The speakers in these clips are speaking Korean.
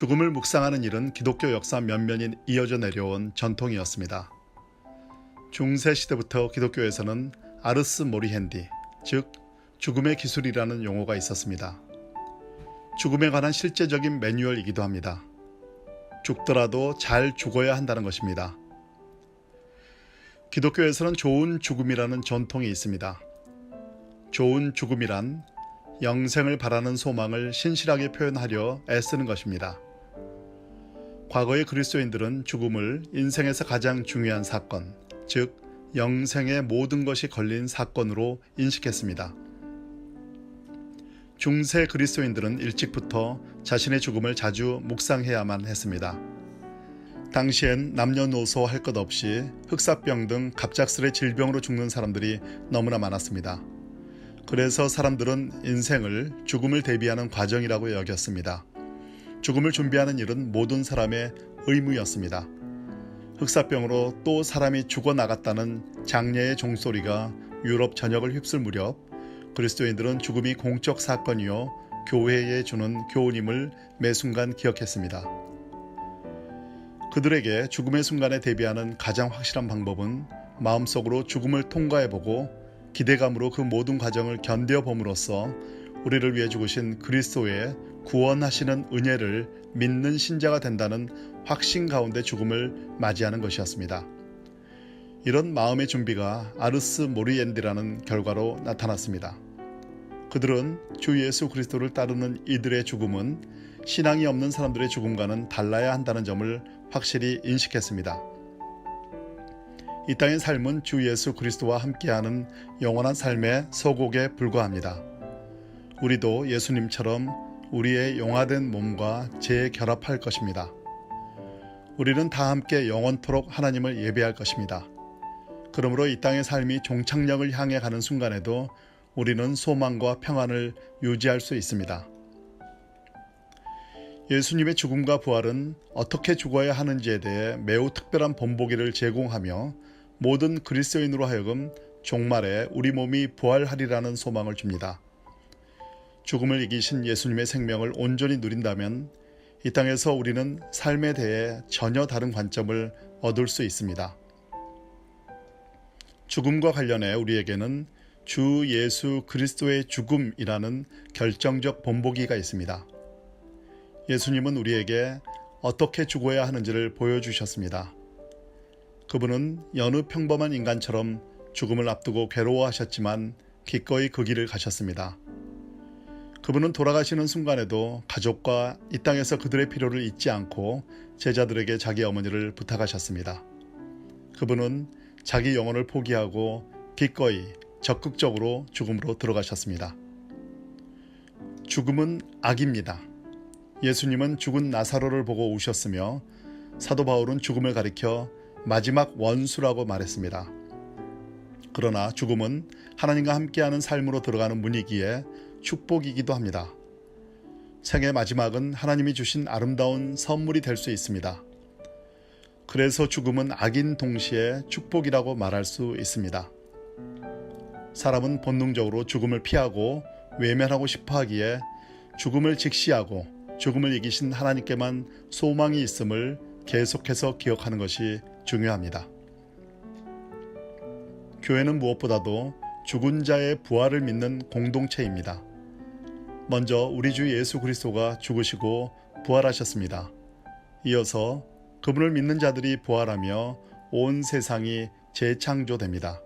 죽음을 묵상하는 일은 기독교 역사 몇면이 이어져 내려온 전통이었습니다. 중세 시대부터 기독교에서는 아르스 모리헨디, 즉 죽음의 기술이라는 용어가 있었습니다. 죽음에 관한 실제적인 매뉴얼이기도 합니다. 죽더라도 잘 죽어야 한다는 것입니다. 기독교에서는 좋은 죽음이라는 전통이 있습니다. 좋은 죽음이란 영생을 바라는 소망을 신실하게 표현하려 애쓰는 것입니다. 과거의 그리스도인들은 죽음을 인생에서 가장 중요한 사건, 즉 영생의 모든 것이 걸린 사건으로 인식했습니다. 중세 그리스도인들은 일찍부터 자신의 죽음을 자주 묵상해야만 했습니다. 당시엔 남녀노소 할 것 없이 흑사병 등 갑작스레 질병으로 죽는 사람들이 너무나 많았습니다. 그래서 사람들은 인생을 죽음을 대비하는 과정이라고 여겼습니다. 죽음을 준비하는 일은 모든 사람의 의무였습니다. 흑사병으로 또 사람이 죽어 나갔다는 장례의 종소리가 유럽 전역을 휩쓸 무렵 그리스도인들은 죽음이 공적 사건이요 교회에 주는 교훈임을 매 순간 기억했습니다. 그들에게 죽음의 순간에 대비하는 가장 확실한 방법은 마음속으로 죽음을 통과해보고 기대감으로 그 모든 과정을 견뎌봄으로써 우리를 위해 죽으신 그리스도의 구원하시는 은혜를 믿는 신자가 된다는 확신 가운데 죽음을 맞이하는 것이었습니다. 이런 마음의 준비가 아르스 모리엔디라는 결과로 나타났습니다. 그들은 주 예수 그리스도를 따르는 이들의 죽음은 신앙이 없는 사람들의 죽음과는 달라야 한다는 점을 확실히 인식했습니다. 이 땅의 삶은 주 예수 그리스도와 함께하는 영원한 삶의 소곡에 불과합니다. 우리도 예수님처럼 우리의 용화된 몸과 재결합할 것입니다. 우리는 다 함께 영원토록 하나님을 예배할 것입니다. 그러므로 이 땅의 삶이 종착역을 향해 가는 순간에도 우리는 소망과 평안을 유지할 수 있습니다. 예수님의 죽음과 부활은 어떻게 죽어야 하는지에 대해 매우 특별한 본보기를 제공하며 모든 그리스도인으로 하여금 종말에 우리 몸이 부활하리라는 소망을 줍니다. 죽음을 이기신 예수님의 생명을 온전히 누린다면 이 땅에서 우리는 삶에 대해 전혀 다른 관점을 얻을 수 있습니다. 죽음과 관련해 우리에게는 주 예수 그리스도의 죽음이라는 결정적 본보기가 있습니다. 예수님은 우리에게 어떻게 죽어야 하는지를 보여주셨습니다. 그분은 여느 평범한 인간처럼 죽음을 앞두고 괴로워하셨지만 기꺼이 그 길을 가셨습니다. 그분은 돌아가시는 순간에도 가족과 이 땅에서 그들의 필요를 잊지 않고 제자들에게 자기 어머니를 부탁하셨습니다. 그분은 자기 영혼을 포기하고 기꺼이 적극적으로 죽음으로 들어가셨습니다. 죽음은 악입니다. 예수님은 죽은 나사로를 보고 우셨으며 사도 바울은 죽음을 가리켜 마지막 원수라고 말했습니다. 그러나 죽음은 하나님과 함께하는 삶으로 들어가는 문이기에 축복이기도 합니다. 생의 마지막은 하나님이 주신 아름다운 선물이 될 수 있습니다. 그래서 죽음은 악인 동시에 축복이라고 말할 수 있습니다. 사람은 본능적으로 죽음을 피하고 외면하고 싶어 하기에 죽음을 직시하고 죽음을 이기신 하나님께만 소망이 있음을 계속해서 기억하는 것이 중요합니다. 교회는 무엇보다도 죽은 자의 부활을 믿는 공동체입니다. 먼저 우리 주 예수 그리스도가 죽으시고 부활하셨습니다. 이어서 그분을 믿는 자들이 부활하며 온 세상이 재창조됩니다.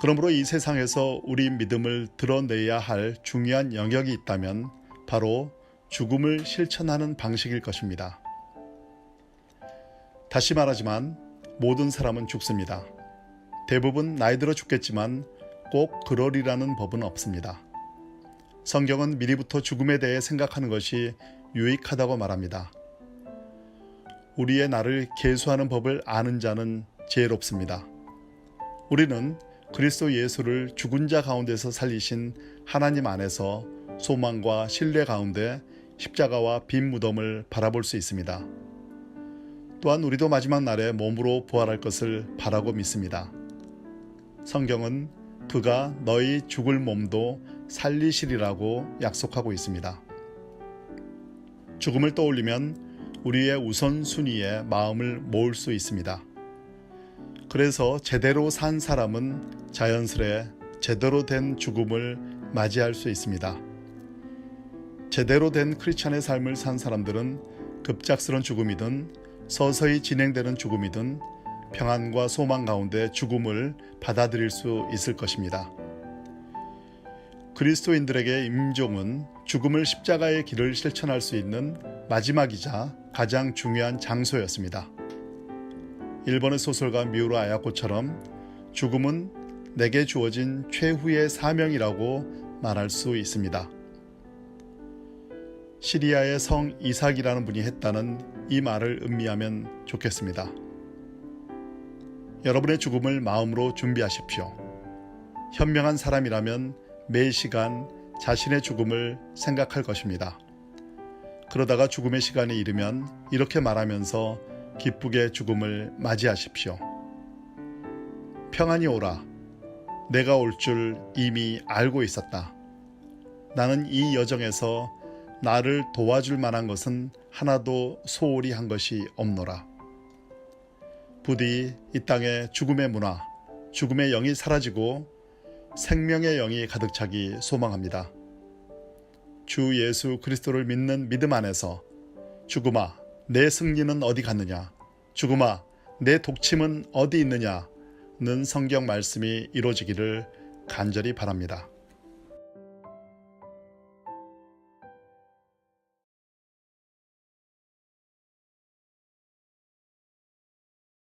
그러므로 이 세상에서 우리 믿음을 드러내야 할 중요한 영역이 있다면 바로 죽음을 실천하는 방식일 것입니다. 다시 말하지만 모든 사람은 죽습니다. 대부분 나이 들어 죽겠지만 꼭 그러리라는 법은 없습니다. 성경은 미리부터 죽음에 대해 생각하는 것이 유익하다고 말합니다. 우리의 나를 계수하는 법을 아는 자는 지혜롭습니다. 우리는 그리스도 예수를 죽은 자 가운데서 살리신 하나님 안에서 소망과 신뢰 가운데 십자가와 빈 무덤을 바라볼 수 있습니다. 또한 우리도 마지막 날에 몸으로 부활할 것을 바라고 믿습니다. 성경은 그가 너희 죽을 몸도 살리시리라고 약속하고 있습니다. 죽음을 떠올리면 우리의 우선순위에 마음을 모을 수 있습니다. 그래서 제대로 산 사람은 자연스레 제대로 된 죽음을 맞이할 수 있습니다. 제대로 된 크리스찬의 삶을 산 사람들은 급작스런 죽음이든 서서히 진행되는 죽음이든 평안과 소망 가운데 죽음을 받아들일 수 있을 것입니다. 그리스도인들에게 임종은 죽음을 십자가의 길을 실천할 수 있는 마지막이자 가장 중요한 장소였습니다. 일본의 소설가 미우라 아야코처럼 죽음은 내게 주어진 최후의 사명이라고 말할 수 있습니다. 시리아의 성 이삭이라는 분이 했다는 이 말을 음미하면 좋겠습니다. 여러분의 죽음을 마음으로 준비하십시오. 현명한 사람이라면 매 시간 자신의 죽음을 생각할 것입니다. 그러다가 죽음의 시간이 이르면 이렇게 말하면서 기쁘게 죽음을 맞이하십시오. 평안이 오라. 내가 올 줄 이미 알고 있었다. 나는 이 여정에서 나를 도와줄 만한 것은 하나도 소홀히 한 것이 없노라. 부디 이 땅에 죽음의 문화, 죽음의 영이 사라지고 생명의 영이 가득 차기 소망합니다. 주 예수 그리스도를 믿는 믿음 안에서 죽음아, 내 승리는 어디 갔느냐? 죽음아, 내 독침은 어디 있느냐? 는 성경 말씀이 이루어지기를 간절히 바랍니다.